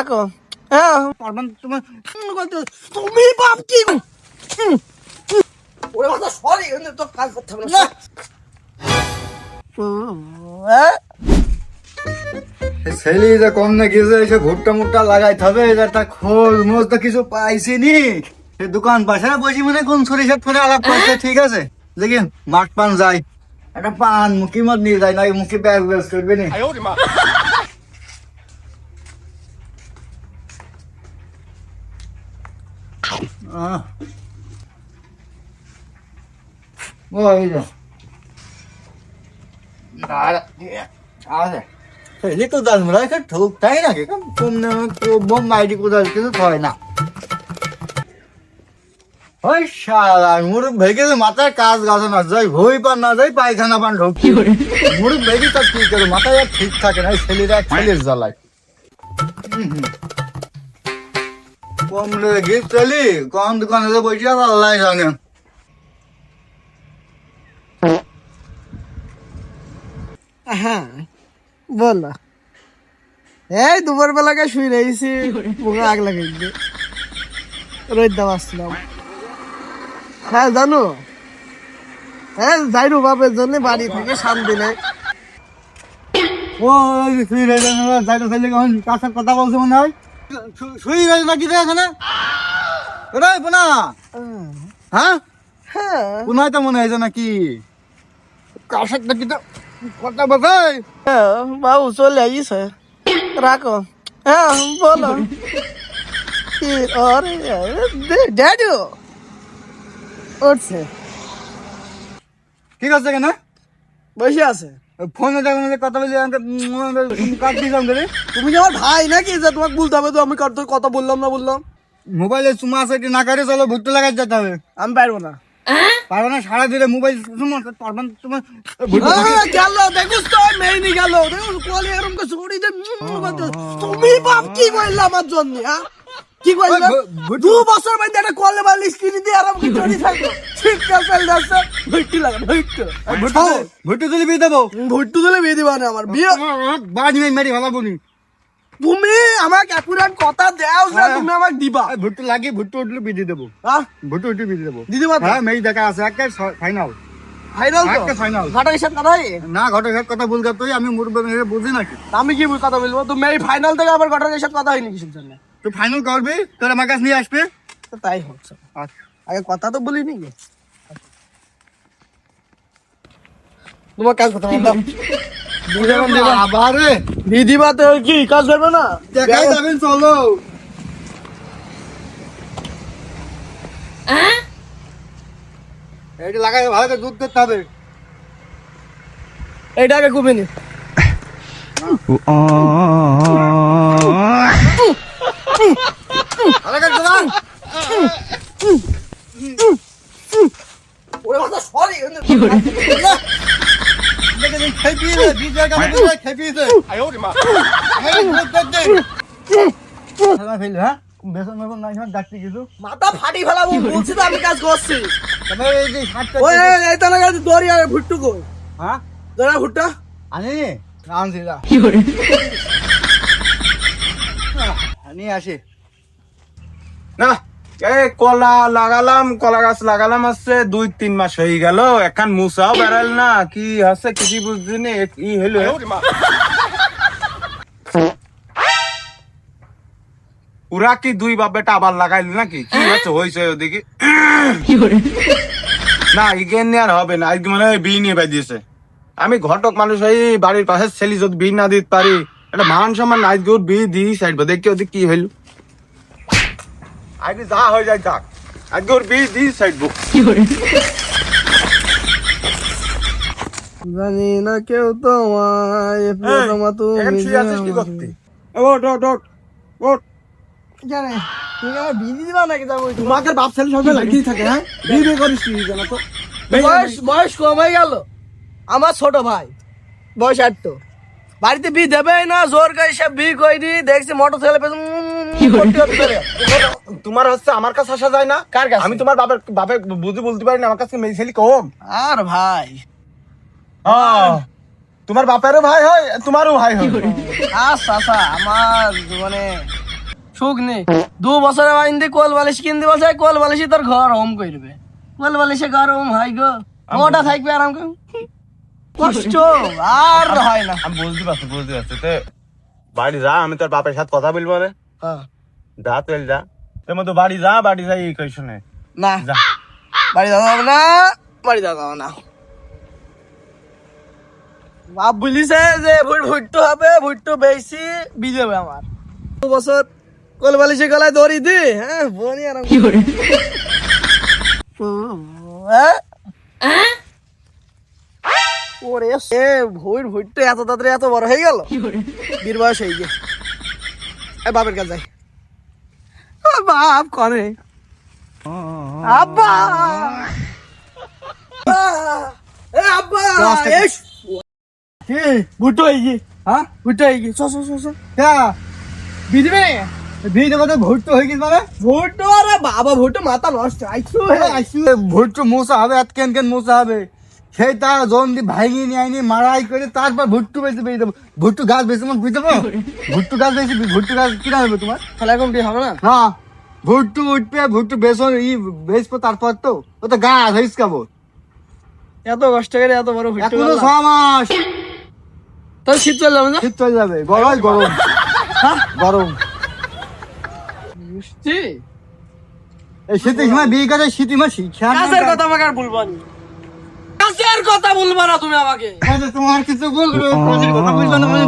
দেখো হ্যাঁ। তুমি। বাপ কি। ওরে সরি তো কাজ করতে হবে না। হ্যাঁ? ছেলে যে কম না গেছে এসে ভুট্টা মুট্টা লাগাইতে হবে এটা খোঁজ মোজ তো কিছু পাইছি নি। সে দোকান পাশে বসি মানে কোন সরিষার ফোনে আলাপ করছে ঠিক আছে? দেখি মাঠ পান যায় একটা পান মুখি মত নিয়ে যায় না মুখি ব্যাগ ব্যাগ করবে নি আহ। ওই যে দাঁড়া আছে ছেলে কোদাল মেলা এখানে ঠোক তাই না কম বোম মাইটি কোদাল কিছু হয় না। ওই শালা মুরুব ভেগে মাথায় কাজ গাছ না যাই ভই পান না যাই পায়খানা পান ঢোকি। মুরুব ভেগে তার কি করে মাথায় আর ঠিক থাকে না ছেলেরা ছেলের জ্বালায়। কম লেগে চলি কোন দোকানে বসে আল্লাহ জানে। হ্যাঁ বল। এই দুপুর বেলাকে শুই রয়েছি? মুখে আগ লাগাই দিয়ে রোদ দাম আসছিলাম হ্যাঁ জানো? হ্যাঁ যাই রো বাপের জন্য বাড়ি থেকে শান্তি নেই। ও শুই রয়েছে ছেলে কখন কথা বলছে মনে হয়। শু- শুই রয়েছে নাকি রে এখানে? ওরে পোনা! হ্যাঁ। হ্যাঁ? পুনায় তো মনে হয়েছে নাকি কাছের নাকি তো কথা বলছে হ্যাঁ বাবু চলে আইছে। রাখো। হ্যাঁ বলো। কি আরে ড্যাডু। উঠছে। ঠিক আছে কেন বসে আছে। ফোনে কথা বলি দিলাম রে তুমি আমার ভাই নাকি যে তোমাকে বলতে হবে তো আমি কথা বললাম না বললাম? মোবাইলে চুমা আছে না করে চলো ভুট্টো লাগাই যেতে হবে। আমি পারব না। পারবে না সারা দিলে মোবাইল চুমা পারবে না তোমার ভুট্টো আহ, গেল দেখুস তো মেয়ে গেল। দেখুস কোয়ালি এরকম করে ছড়ি দে তুমি বাপ কি কইলা আমার জন্য হ্যাঁ? কি দু বছর মধ্যে একটা কলে বালি স্ক্রিন দিয়ে আরাম কি চড়ি থাকব। ঠিক আছে যাচ্ছে ভুট্টি লাগা ভুট্টি। ভুট্টো ভুট্টো বিয়ে দেবো। ভুট্টু দিলে বিয়ে দিবা না আমার বিয়ে বাড়ি মেরি ভালো বলি তুমি আমাকে একুরাট কথা দাও যে হ্যাঁ। তুমি আমাকে দিবা। ভুট্টো লাগিয়ে ভুট্টো উঠলে বিয়ে দেবো। হ্যাঁ ভুট্টো উঠলে বিয়ে দেবো। দিদি মা হ্যাঁ মেয়ে দেখা আছে একটা ফাইনাল ফাইনাল তো? একটা ফাইনাল ঘাটা হিসাব কথা না ঘটকের কথা বলতে তুই আমি মুরব্বী মেয়ে বুঝি নাকি? আমি কি কথা বলব? তুমি এই ফাইনাল থেকে আবার ঘটার হিসাব কথা হয়নি কিসের জন্য। তুই ফাইনাল করবি তোর আমার কাছে নিয়ে আসবে? তো তাই হচ্ছে আগে কথা তো বলিনি তোমার কাজ কথা বললাম। আবার রে দিদি বাতে কি কাজ করবে না? দেখাই যাবেন চলো। এইটা লাগাই ভালো করে দুধ হবে। আগে নি। ওরে সরি খেপিয়েছে বিজয় কাছে বিজয় খেপিয়েছে ফেল হ্যাঁ বেসন মেসন নাই ডাকতে কিছু মাথা ফাটি ফেলাবো বলছি তো আমি কাজ করছি। দড়ি আর ভুট্টু কো হ্যাঁ? দড়া ভুট্টা? আনি আনছি যা নিয়ে না এই কলা লাগালাম কলা গাছ লাগালাম আছে দুই তিন মাস হয়ে গেল এখন মুসাও বেড়াল না কি আছে কিছু বুঝছি না ই হলো। ওরা কি দুই বাপ বেটা আবার লাগাইল নাকি? কি হচ্ছে হয়েছে ওদিকে? না ইগেন নিয়ে আর হবে না আজকে মানে হয় বি নিয়ে দিয়েছে আমি ঘটক মানুষ এই বাড়ির পাশে ছেলে যদি বি না দিতে পারি একটা মান সম্মান আজকে ওর বি দিই সাইড দেখি ওদিকে কি হইল। আজকে যা হয়ে যায় যাক। আজকে ওর বি দিই সাইড বুক জানি না কেউ তোমায় প্রথমা তুমি। ওট ওট ওট ওট জানে তুমি আমার দিবা নাকি যাব তোমাকে বাপ ছেলে সঙ্গে লাগিয়ে থাকে হ্যাঁ? বিয়ে বিয়ে করিস কি জানো তো? বয়স বয়স কমে গেল। আমার ছোট ভাই বয়স আট তো। বাড়িতে বি দেবেই না জোর করে সে বি কই দি দেখছি মোটর ছেলে পেছন তোমার হচ্ছে আমার কাছে আসা যায় না। কার কাছে? আমি তোমার বাপের বাপের বুঝে বলতে পারি না আমার কাছে মেয়ে ছেলে কম। আর ভাই। তোমার বাপেরও ভাই হয় তোমারও ভাই হয়। আচ্ছা আচ্ছা আমার মানে সুখ নেই। দু বছরে বাইন্দি কোল বালিশ কিনতে বলছে কোল বালিশই তোর ঘর হোম করবে কোল বালিশে ঘর হোম হয় গো। মোটা থাকবে আরাম করে। কষ্ট আর হয় না। আমি বুঝতে পারছি বুঝতে পারছি। তে বাড়ি যা আমি তোর বাপের সাথে কথা বলব রে। যা তুই যা তোর মতো বাড়ি যা বাড়ি যাই এই কই শুনে। না। যা। বাড়ি যাওয়া হবে না বাড়ি যাওয়া হবে না। বাপ বলিছে যে ভুট ভুট্টু হবে ভুট্টু বেশি বিজে হবে আমার। দু বছর কোল বালিশে গলায় দড়ি দি হ্যাঁ বনি আরাম করে। হ্যাঁ? ওরে সে ভুট ভুট্টু এত তাড়াতাড়ি এত বড় হয়ে গেল। বীর বয়স হয়ে এ বাপের কাছে যাই। বাপ করে। আব্বা। আব্বা হে ভুট্টো হয়ে গিয়ে হ্যাঁ? ভুট্টো হয়ে গিয়ে চ চ চ কে? বিধবে ভুট্টো হয়ে গেছে মানে? ভুট্টো আরে বাবা ভুট্টো মাথা নষ্ট। আইছু ভুট্টো মোসা হবে আর কেন কেন মোসা হবে? সেই তার জন দিয়ে ভাঙিয়ে নিয়ে আইনি মারাই করে তারপর ভুট্টু বেশি বেরিয়ে দেবো ভুট্টু গাছ বেশি তোমার বুঝতে পারো? ভুট্টু গাছ বেশি ভুট্টু গাছ কিনা হবে তোমার? খেলা কমটি হবে না? না ভুট্টু উঠবে ভুট্টু বেসন ই বেসবো তারপর তো। ও তো গাছ হইস খাব। এত কষ্ট করে এত বড় ভুট্টো এখনও ছ মাস। তোর শীত চলে যাবে না? শীত চলে যাবে। গরম গরম। গরম। মিষ্টি? এই শীতের সময় বিয়ে করে শীতের মাস শিক্ষা কথা আমাকে আর বলবা না। কাছের কথা বলবা না তুমি আমাকে। তোমার কিছু বলবে? কথা বলবে না মানে